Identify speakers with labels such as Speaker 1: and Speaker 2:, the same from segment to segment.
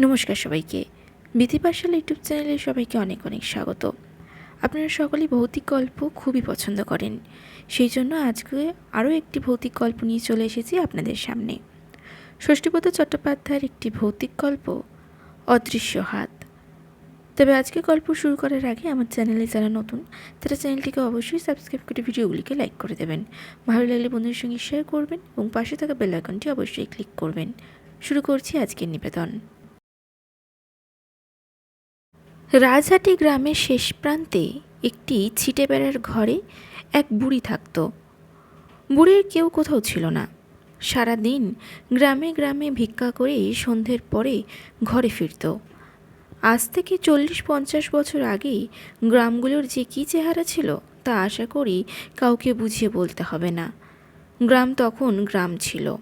Speaker 1: নমস্কার সবাইকে। বিধিপাশাল ইউটিউব চ্যানেলে সবাইকে অনেক অনেক স্বাগত। আপনারা সকলেই ভৌতিক গল্প খুবই পছন্দ করেন। সেই জন্য আজকে আরও একটি ভৌতিক গল্প নিয়ে চলে এসেছি আপনাদের সামনে। ষষ্ঠীপদ চট্টোপাধ্যায়ের একটি ভৌতিক গল্প, অদৃশ্য হাত। তবে আজকে গল্প শুরু করার আগে আমার চ্যানেলে যারা নতুন, তারা চ্যানেলটিকে অবশ্যই সাবস্ক্রাইব করে ভিডিওগুলিকে লাইক করে দেবেন। ভালো লাগলে বন্ধুদের সঙ্গে শেয়ার করবেন এবং পাশে থাকা বেল আইকনটি অবশ্যই ক্লিক করবেন। শুরু করছি আজকের নিবেদন। রাজহাটি গ্রামের শেষ প্রান্তে একটি ছিটে বেড়ার ঘরে এক বুড়ি থাকত। বুড়ির কেউ কোথাও ছিল না। সারাদিন গ্রামে গ্রামে ভিক্ষা করে সন্ধ্যের পরে ঘরে ফিরত। আজ থেকে চল্লিশ পঞ্চাশ বছর আগে গ্রামগুলোর যে কী চেহারা ছিল তা আশা করি কাউকে বুঝিয়ে বলতে হবে না। গ্রাম তখন গ্রাম ছিল।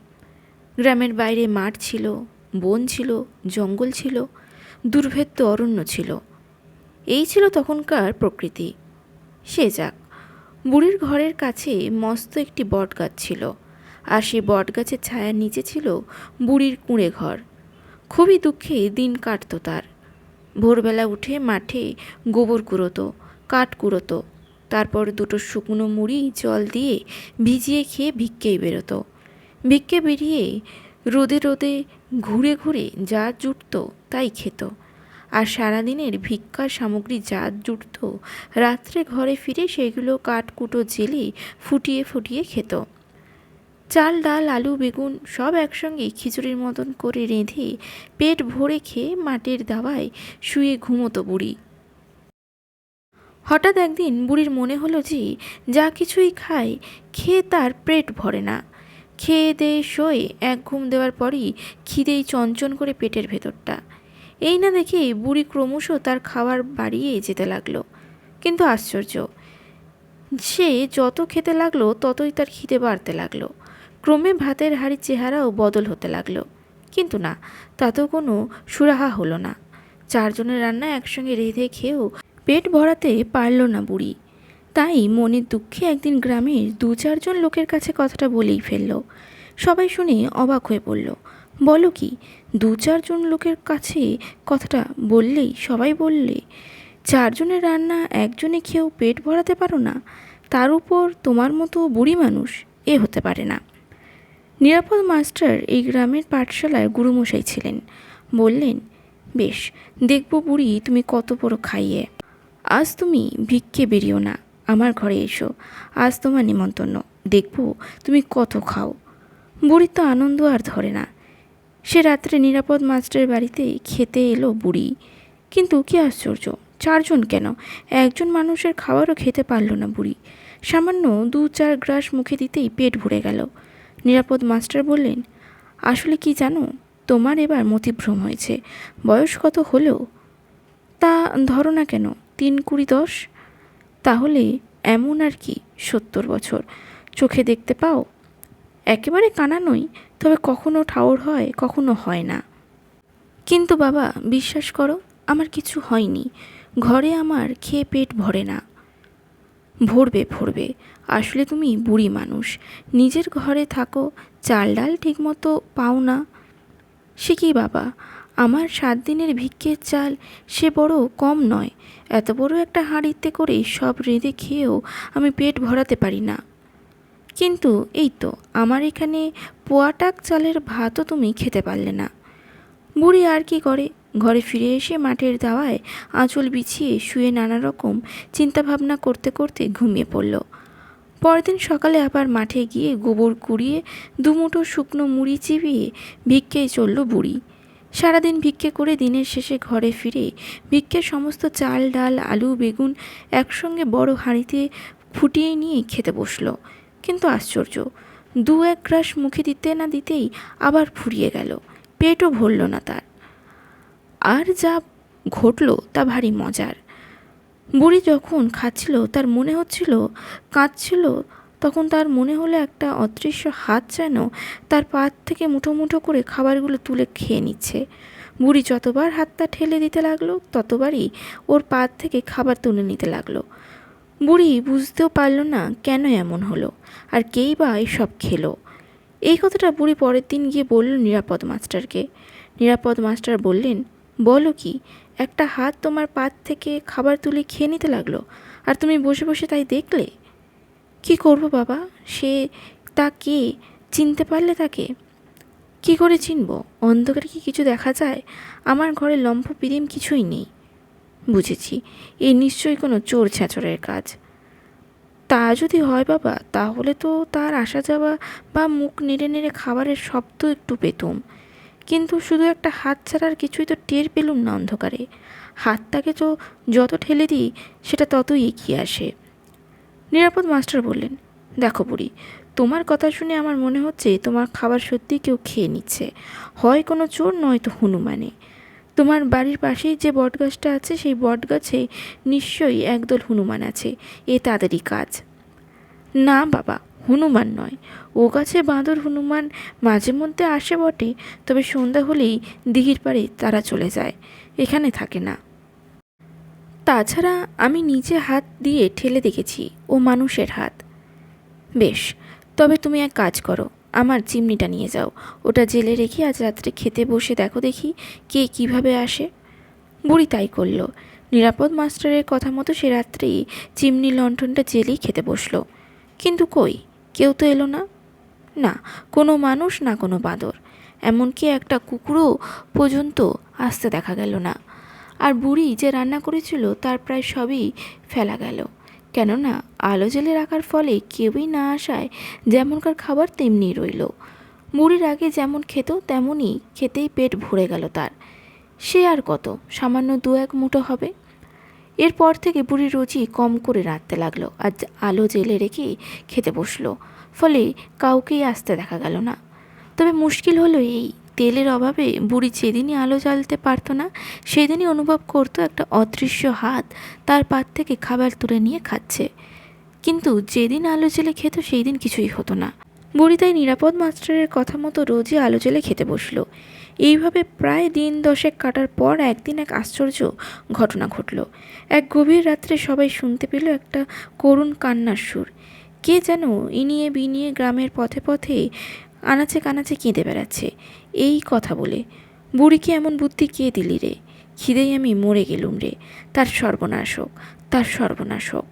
Speaker 1: গ্রামের বাইরে মাঠ ছিল, বন ছিল, জঙ্গল ছিল, দুর্ভেদ্য অরণ্য ছিল। এই ছিল তখনকার প্রকৃতি। সে যাক, বুড়ির ঘরের কাছে মস্ত একটি বটগাছ ছিল, আর সেই বটগাছের ছায়ার নিচে ছিল বুড়ির কুঁড়ে ঘর। খুবই দুঃখে দিন কাটতো তার। ভোরবেলা উঠে মাঠে গোবর কুড়োতো, কাঠ কুড়োতো, তারপর দুটো শুকনো মুড়ি, জল দিয়ে ভিজিয়ে খেয়ে ভিক্ষেই বেরোতো। ভিক্ষে বেরিয়ে রোদে রোদে ঘুরে ঘুরে যা জুটত তাই খেত। আর সারাদিনের ভিক্ষার সামগ্রী যা জুটত, রাত্রে ঘরে ফিরে সেগুলো কাঠকুটো জেলে ফুটিয়ে ফুটিয়ে খেত। চাল, ডাল, আলু, বেগুন সব একসঙ্গে খিচুড়ির মতন করে রেঁধে পেট ভরে খেয়ে মাটির দাওয়ায় শুয়ে ঘুমোতো বুড়ি। হঠাৎ একদিন বুড়ির মনে হলো যে যা কিছুই খায়, খেয়ে তার পেট ভরে না। খেয়ে দেয়ে শোয়ে এক ঘুম দেওয়ার পরই খিদেই চঞ্চন করে পেটের ভেতরটা। এই না দেখে বুড়ি ক্রমশ তার খাবার বাড়িয়ে যেতে লাগল। কিন্তু আশ্চর্য, সে যত খেতে লাগল, ততই তার খিদে বাড়তে লাগল। ক্রমে ভাতের হাড়ির চেহারাও বদল হতে লাগল। কিন্তু না তাতেও কোনো সুরাহা হলো না। চারজনের রান্না একসঙ্গে রেঁধে খেয়েও পেট ভরাতে পারল না বুড়ি। তাই মনের দুঃখে একদিন গ্রামের দু চারজন লোকের কাছে কথাটা বলেই ফেলল। সবাই শুনে অবাক হয়ে পড়ল। বলো কি, দু চারজন লোকের কাছে কথাটা বললেই, সবাই বললে চারজনের রান্না, একজনে খেয়েও পেট ভরাতে পারো না, তার উপর তোমার মতো বুড়ি মানুষ এ হতে পারে না। নিরাপদ মাস্টার এই গ্রামের পাঠশালার গুরুমশাই ছিলেন। বললেন, বেশ, দেখব বুড়ি, তুমি কত বড় খাইয়ে। আজ তুমি ভিক্ষে বেরিও না, আমার ঘরে এসো, আজ তোমার নিমন্ত্রণ, দেখব তুমি কত খাও। বুড়ির তো আনন্দ আর ধরে না সে রাত্রে নিরাপদ মাস্টারের বাড়িতে খেতে এলো বুড়ি। কিন্তু কি আশ্চর্য, চারজন কেন? একজন মানুষের খাবারও খেতে পারল না বুড়ি। সামান্য দু চার গ্রাস মুখে দিতেই পেট ভরে গেল। নিরাপদ মাস্টার বললেন, আসলে কি জানো, তোমার এবার মতিভ্রম হয়েছে। বয়স কত হলো তা ধরো না কেন, তিন কুড়ি দশ? তাহলে এমন আর কি, সত্তর বছর। চোখে দেখতে পাও, একেবারে কানা নই। তবে কখনো ঠাউর হয়, কখনো হয় না। কিন্তু বাবা, বিশ্বাস করো, আমার কিছু হয়নি। ঘরে আমার খেয়ে পেট ভরে না। ভরবে ভরবে। আসলে তুমি বুড়ি মানুষ। নিজের ঘরে থাকো, চাল ডাল ঠিকমতো পাও না। সে কি বাবা? আমার সাত দিনের ভিক্ষের চাল সে বড় কম নয়। এত বড় একটা হাঁড়িতে করে সব রেঁধে খেয়েও আমি পেট ভরাতে পারি না। কিন্তু এই তো, আমার এখানে পোয়াটাক চালের ভাতও তুমি খেতে পারলে না। বুড়ি আর কি করে? ঘরে ফিরে এসে মাঠের দাওয়ায় আঁচল বিছিয়ে শুয়ে নানা রকম চিন্তাভাবনা করতে করতে ঘুমিয়ে পড়ল। পরদিন সকালে আবার মাঠে গিয়ে গোবর কুড়িয়ে দুমুঠো শুকনো মুড়ি চিবিয়ে ভিক্ষেই চলল বুড়ি। সারাদিন ভিক্ষে করে দিনের শেষে ঘরে ফিরে ভিক্ষের সমস্ত চাল, ডাল, আলু, বেগুন একসঙ্গে বড় হাঁড়িতে ফুটিয়ে নিয়ে খেতে বসল। কিন্তু আশ্চর্য। দু এক গ্রাস মুখে দিতে না দিতেই আবার ফুরিয়ে গেল। পেটও ভরল না তার। আর যা ঘটল তা ভারী মজার। বুড়ি যখন খাচ্ছিল, তার মনে হচ্ছিল, কাঁদছিল, তখন তার মনে হলো একটা অদৃশ্য হাত যেন তার পাত থেকে মুঠো মুঠো করে খাবারগুলো তুলে খেয়ে নিচ্ছে। বুড়ি যতবার হাতটা ঠেলে দিতে লাগল, ততবারই ওর পাত থেকে খাবার তুলে নিতে লাগল। বুড়ি বুঝতেও পারল না কেন এমন হলো, আর কেই বা এসব খেলো। এই কথাটা বুড়ি পরের দিন গিয়ে বলল নিরাপদ মাস্টারকে। নিরাপদ মাস্টার বললেন, বলো কি, একটা হাত তোমার পাত থেকে খাবার তুলে খেয়ে নিতে লাগল, আর তুমি বসে বসে তাই দেখলে? কি করব বাবা? সে তা কে? চিনতে পারলে তাকে? কি করে চিনব? অন্ধকারে কি কিছু দেখা যায়? আমার ঘরে লম্ফ পিদিম কিছুই নেই। বুঝেছি। এ নিশ্চয়ই কোনো চোর ছ্যাঁচড়ের কাজ। তা যদি হয় বাবা, তাহলে তো তার আসা যাওয়া বা মুখ নেড়ে নেড়ে খাবারের শব্দ একটু পেতুম। কিন্তু শুধু একটা হাত ছাড়ার কিছুই তো টের পেলুম না অন্ধকারে। হাতটাকে তো যত ঠেলে দিই, সেটা ততই এগিয়ে আসে। নিরাপদ মাস্টার বললেন, দেখো বুড়ি, তোমার কথা শুনে আমার মনে হচ্ছে তোমার খাবার সত্যি কেউ খেয়ে নিচ্ছে। হয় কোনো চোর, নয়তো হনুমানে। তোমার বাড়ির পাশেই যে বটগাছটা আছে, সেই বটগাছে নিশ্চয়ই একদল হনুমান আছে। এ তাদেরই কাজ। না বাবা, হনুমান নয়। ও গাছে বাঁদর হনুমান মাঝে মধ্যে আসে বটে, তবে সন্ধ্যা হলেই দিঘির পাড়ে তারা চলে যায়। এখানে থাকে না। তাছাড়া আমি নিজে হাত দিয়ে ঠেলে দেখেছি, ও মানুষের হাত। বেশ, তবে তুমি এক কাজ করো। আমার চিমনিটা নিয়ে যাও। ওটা জেলে রেখে আজ রাত্রে খেতে বসে দেখো দেখি কে কীভাবে আসে। বুড়ি তাই করল। নিরাপদ মাস্টারের কথা মতো সে রাত্রেই চিমনি লণ্ঠনটা জেলেই খেতে বসল। কিন্তু কই? কেউ তো এলো না। না, কোনো মানুষ না কোনো বাঁদর। এমনকি একটা কুকুরও পর্যন্ত আসতে দেখা গেল না। আর বুড়ি যে রান্না করেছিল তার প্রায় সবই ফেলা গেল। কেননা আলো জেলে রাখার ফলে কেউই না আসায় যেমনকার খাবার তেমনি রইল। বুড়ির আগে যেমন খেত তেমনই খেতেই পেট ভরে গেল তার। সে আর কত, সামান্য দু এক মুঠো হবে। এরপর থেকে বুড়ি রোজই কম করে রাঁধতে লাগল আর আলো জেলে রেখে খেতে বসল। ফলে কাউকেই আসতে দেখা গেল না। তবে মুশকিল হলো এই তেলের অভাবে বুড়ি যেদিনই আলো জ্বালতে পারতো না, সেদিনই অনুভব করতো একটা অদৃশ্য হাত তার পাত থেকে খাবার তুলে নিয়ে খাচ্ছে। কিন্তু যেদিন আলো জেলে খেত সেই দিন কিছুই হতো না। বুড়ি তাই নিরাপদ মাস্টারের কথা মতো রোজই আলো জেলে খেতে বসল। এইভাবে প্রায় দিন দশেক কাটার পর একদিন এক আশ্চর্য ঘটনা ঘটল। এক গভীর রাত্রে সবাই শুনতে পেল একটা করুণ কান্নার সুর। কে যেন ইনিয়ে বিনিয়ে গ্রামের পথে পথে আনাচে কানাচে কেঁদে বেড়াচ্ছে। এই কথা বলে, বুড়িকে এমন বুদ্ধি কে দিলি রে? খিদেই আমি মরে গেলুম রে। তার সর্বনাশ হোক, তার সর্বনাশ হোক।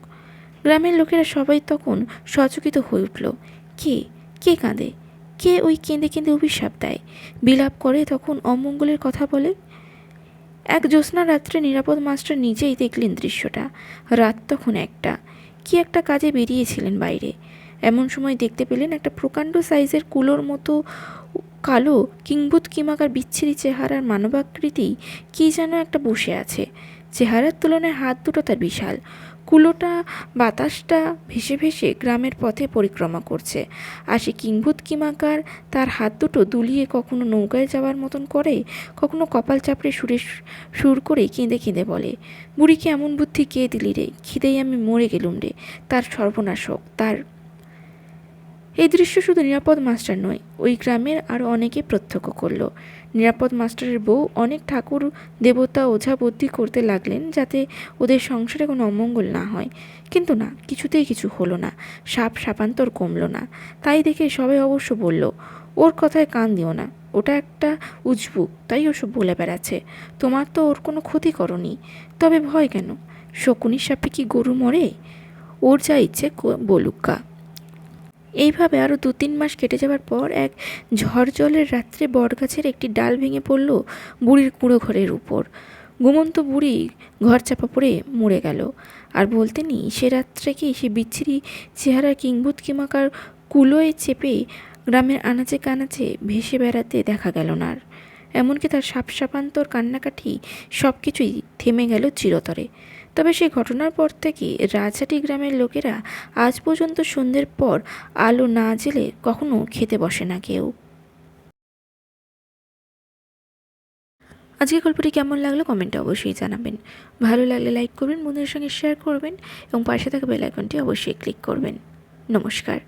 Speaker 1: গ্রামের লোকেরা সবাই তখন সচকিত হয়ে উঠল। কে? কে কাঁদে? কে ওই কেঁদে কেঁদে অভিশাপ দেয়? বিলাপ করে তখন অমঙ্গলের কথা বলে? এক জ্যোৎস্না রাত্রে নিরাপদ মাস্টার নিজেই দেখলেন দৃশ্যটা। রাত তখন একটা। কি একটা কাজে বেরিয়েছিলেন বাইরে। এমন সময় দেখতে পেলেন একটা প্রকাণ্ড সাইজের কুলোর মতো কালো কিংবুত কিমাকার বিচ্ছিরি চেহারার মানবাকৃতি কি যেন একটা বসে আছে। চেহারার তুলনায় হাত দুটো তার বিশাল। কুলোটা, বাতাসটা ভেসে ভেসে গ্রামের পথে পরিক্রমা করছে। আর সে কিংভূত কিমাকার তার হাত দুটো দুলিয়ে কখনো নৌকায় যাওয়ার মতন করে, কখনো কপাল চাপড়ে সুরে সুর করে কেঁদে কেঁদে বলে, বুড়িকে এমন বুদ্ধি কে দিলি রে? খিদেই আমি মরে গেলুম রে। তার সর্বনাশক তার এই দৃশ্য শুধু নিরাপদ মাস্টার নয়, ওই গ্রামের আরও অনেকে প্রত্যক্ষ করল। নিরাপদ মাস্টারের বউ অনেক ঠাকুর, দেবতা ওঝা বুদ্ধি করতে লাগলেন যাতে ওদের সংসারে কোনো অমঙ্গল না হয়। কিন্তু না, কিছুতেই কিছু হলো না, সাপ সাপান্তর কমলো না। তাই দেখে সবাই অবশ্য বলল, ওর কথায় কান দিও না, ওটা একটা উজবুক তাই ওসব বলে বেড়াচ্ছে। তোমার তো ওর কোনো ক্ষতি করনি। তবে ভয় কেন? শকুনির সাপে কি গরু মরে? ওর যা ইচ্ছে বলুকা এইভাবে আরও দু তিন মাস কেটে যাওয়ার পর এক ঝড় জলের রাত্রে বটগাছের একটি ডাল ভেঙে পড়ল বুড়ির কুঁড়ো ঘরের উপর। ঘুমন্ত বুড়ি ঘর চাপা পড়ে মরে গেল। আর বলতে নি সে রাত্রে কি সে বিচ্ছিরি চেহারার কিংবুত কিমাকার কুলোয় চেপে গ্রামের আনাচে কানাচে ভেসে বেড়াতে দেখা গেল না আর। এমনকি তার সাপ সাপান্তর কান্নাকাঠি সব কিছুই থেমে গেল চিরতরে। তবে সেই ঘটনার পর থেকে রাজহাটি গ্রামের লোকেরা আজ পর্যন্ত সন্ধ্যের পর আলো না জেলে কখনো খেতে বসে না কেউ। আজকে গল্পটি কেমন লাগল কমেন্টে অবশ্যই জানাবেন। ভালো লাগলে লাইক করবেন, বন্ধুদের সঙ্গে শেয়ার করবেন এবং পাশে থাকা বেল আইকনটি অবশ্যই ক্লিক করবেন। নমস্কার।